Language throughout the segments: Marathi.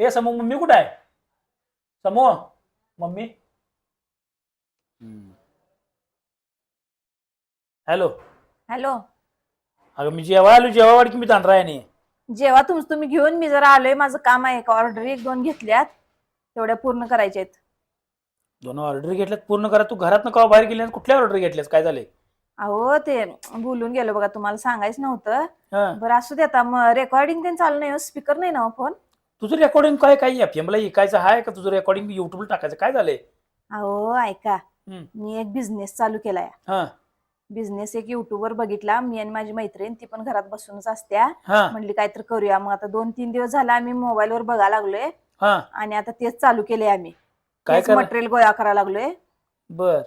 हे समूह मम्मी कुठं आहे? समूह मम्मी. हॅलो. हॅलो. अगं मी जेव्हा आलो जेव्हा वाट की मी तांढरा आहे नाही जेव्हा तुमचं तुम्ही घेऊन मी जरा आलोय माझं काम आहे का? ऑर्डर एक दोन घेतल्यात. तेवढ्या पूर्ण करायच्या आहेत दोन ऑर्डर घेतल्यात पूर्ण करा. तू घरात का बाहेर गेली आणि कुठल्या ऑर्डर घेतल्यास? काय झाले अहो ते बोलून गेलो बघा तुम्हाला सांगायचं नव्हतं. हा. बरं असू दे आता मग रेकॉर्डिंग ते चालू नाही स्पीकर नाही ना फोन तुझं रेकॉर्डिंग काय काय एफ एमला ऐकायचं आहे का तुझं रेकॉर्डिंग युट्यूबला टाकायचं? काय झालंय? अहो ऐका. हम्म. मी एक बिझनेस चालू केलाय. हा. बिझनेस एक युट्यूबवर बघितला. मी आणि माझी मैत्रीण ती पण घरात बसूनच असत्या. हा. म्हणली काहीतरी करूया. मग आता दोन तीन दिवस झाला आम्ही मोबाईलवर बघायला लागलोय. हा. आणि आता तेच चालू केले आम्ही. काय करा मटेरियल गोळा करायला लागलोय. बर.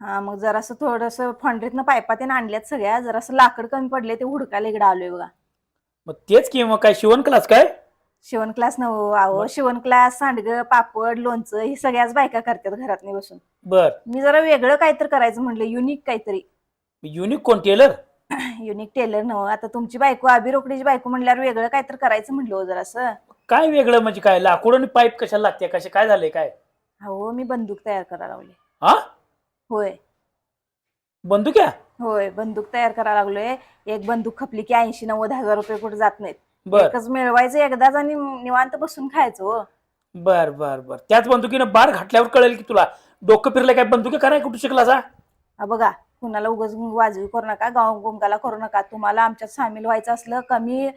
हा मग जरासं थोडंसं फंडरीतनं पायपा ते आणल्यात सगळ्या. जरासं लाकड कमी पडले ते हुडकायला इकडे आलोय बघा. मग तेच की मग काय? शिवण क्लास काय? शिवण क्लास नव आहो. शिवण क्लास सांडगं पापड लोणचं हे सगळ्याच बायका करतात घरात नाही बसून. बर. मी जरा वेगळं काहीतरी करायचं म्हणलं युनिक काहीतरी. युनिक कोण टेलर युनिक टेलर नव. आता तुमची बायको आबी रोकडीची बायको म्हणल्यावर वेगळं काहीतरी करायचं म्हणलं हो जरासं. काय वेगळं म्हणजे काय? लाकूड आणि पाईप कशाला लागते? कसे काय झाले काय? हो मी बंदूक तयार करायला लागले. हा? होय. बंदूक आहे होय बंदूक तयार करायला लागलोय. एक बंदूक खपली की ऐंशी नव्वद हजार रुपये कुठे जात नाहीत. बर. एकच मिळवायचं एकदाच आणि निवांत बसून खायचं हो. बर बर बर. त्याच बंदुकीनं बार घातल्यावर कळेल की तुला. डोकं फिरलं काय? बंदुकी कराय कुठं शिकला हा बघा कुणाला उगाच वाजवी करू नका गाव गोंगाला करू नका. तुम्हाला आमच्यात सामील व्हायचं असलं कमी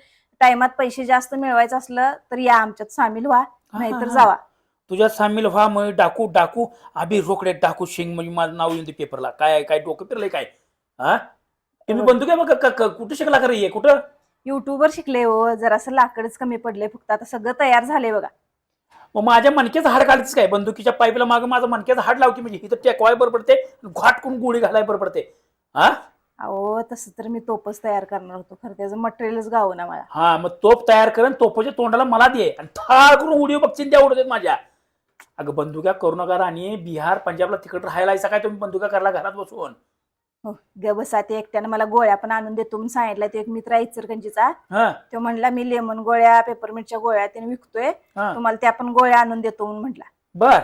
टाइमात पैसे जास्त मिळवायचं असलं तर या आमच्यात सामील व्हा नाहीतर हा. जावा. तुझ्यात सामील व्हा मग डाकू डाकू. अभि रोकडे डाकू शिंग म्हणजे माझं नाव येऊन ते पेपरला काय काय डोकं फिरलंय काय? हा? तुम्ही बंदूक आहे बघ कुठं शिकला खरं ये कुठं? युट्यूबवर शिकले हो जरासं लाकडच कमी पडले फक्त. आता सगळं तयार झाले बघा. मग माझ्या मणक्याचं हाड काढतेस काय? बंदुकीच्या पाईपला मागं माझं मणक्याचं हाड लावकी म्हणजे इथं टेकवाय बरं पडते घाटकून गोळी घालाय बरं पडते हा? अहो तसं तर मी तोपच तयार करणार होतो. खरं त्याचं मटेरियलच गाव ना मला. हा मग तोप तयार करून तोपाच्या तोंडाला मला दे आणि ठार करून उडी बघतील त्या उडत माझ्या. अगं बंदुका करू नका आणि बिहार पंजाबला तिकड राहायला यायचा काय? तुम्ही बंदुका करला घरात बसून. हो ग बसा ते एकट्यानं मला गोळ्या पण आणून देतो म्हणून सांगितलं. ते एक मित्र आहे इचरकंजीचा हा. तो म्हणला मी लेमन गोळ्या पेपरमिंटच्या गोळ्या त्याने विकतोय. हा. तुम्हाला त्या पण गोळ्या आणून देतो म्हणून म्हटला. बर.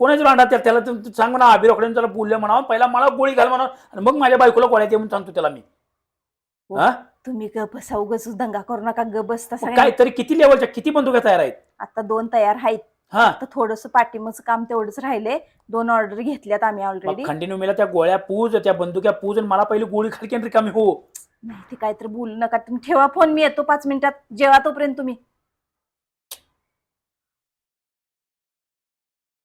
कोणाच राहणार त्या त्याला तू तू सांग ना अभिरोकडे त्याला बोलले म्हणावं पहिला मला गोळी घाल म्हणा आणि मग माझ्या बायकोला गोळ्या दे म्हणून सांगतो त्याला मी. हा तुम्ही ग बसा उगाच दंगा करू नका ग बस तसा मग काय तरी किती लेवलच्या किती बंदुका तयार आहेत? आता दोन तयार आहेत. हा. आता थोडस पाठीमागचं काम तेवढंच राहिले दोन ऑर्डर घेतल्यात आम्ही ऑलरेडी मग कंटिन्यू मेला त्या गोळ्या पूज त्या बंदुक्या पूज आणि मला पहिली गोळी खाली रिकामी हो. नाही ते काहीतरी बोलू नका. तुम्ही ठेवा फोन मी येतो पाच मिनिटात. जेवा तोपर्यंत तुम्ही.